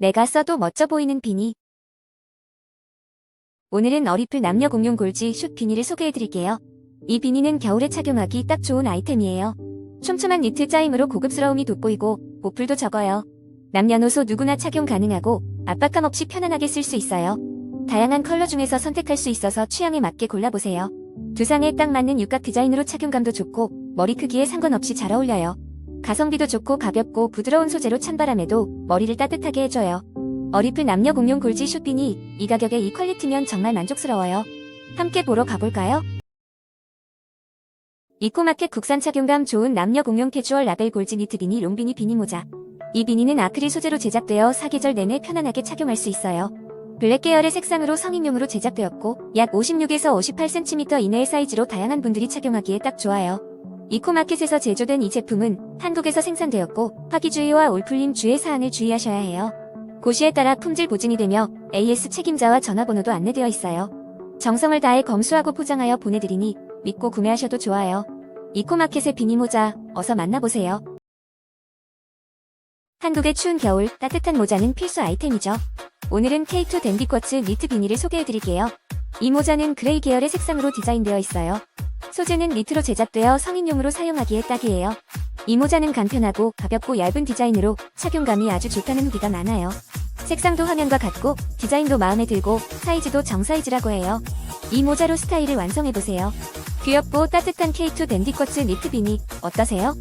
내가 써도 멋져 보이는 비니. 오늘은 어리플 남녀 공용 골지 슛 비니를 소개해드릴게요. 이 비니는 겨울에 착용하기 딱 좋은 아이템이에요. 촘촘한 니트 짜임으로 고급스러움이 돋보이고 보풀도 적어요. 남녀노소 누구나 착용 가능하고 압박감 없이 편안하게 쓸 수 있어요. 다양한 컬러 중에서 선택할 수 있어서 취향에 맞게 골라보세요. 두상에 딱 맞는 육각 디자인으로 착용감도 좋고 머리 크기에 상관없이 잘 어울려요. 가성비도 좋고 가볍고 부드러운 소재로 찬바람에도 머리를 따뜻하게 해줘요. 어리플 남녀 공용 골지 슈핀이 이 가격에 이 퀄리티면 정말 만족스러워요. 함께 보러 가볼까요? 이코마켓 국산 착용감 좋은 남녀 공용 캐주얼 라벨 골지 니트 비니 롱비니 비니 모자. 이 비니는 아크릴 소재로 제작되어 사계절 내내 편안하게 착용할 수 있어요. 블랙 계열의 색상으로 성인용으로 제작되었고 약 56에서 58cm 이내의 사이즈로 다양한 분들이 착용하기에 딱 좋아요. 이코마켓에서 제조된 이 제품은 한국에서 생산되었고 화기주의와 올풀림 주의 사항을 주의하셔야 해요. 고시에 따라 품질 보증이 되며 AS 책임자와 전화번호도 안내되어 있어요. 정성을 다해 검수하고 포장하여 보내드리니 믿고 구매하셔도 좋아요. 이코마켓의 비니모자 어서 만나보세요. 한국의 추운 겨울 따뜻한 모자는 필수 아이템이죠. 오늘은 K2 댄디쿼츠 니트 비니를 소개해드릴게요. 이 모자는 그레이 계열의 색상으로 디자인되어 있어요. 소재는 니트로 제작되어 성인용으로 사용하기에 딱이에요. 이 모자는 간편하고 가볍고 얇은 디자인으로 착용감이 아주 좋다는 후기가 많아요. 색상도 화면과 같고 디자인도 마음에 들고 사이즈도 정사이즈라고 해요. 이 모자로 스타일을 완성해보세요. 귀엽고 따뜻한 K2 댄디쿼츠 니트 비니 어떠세요?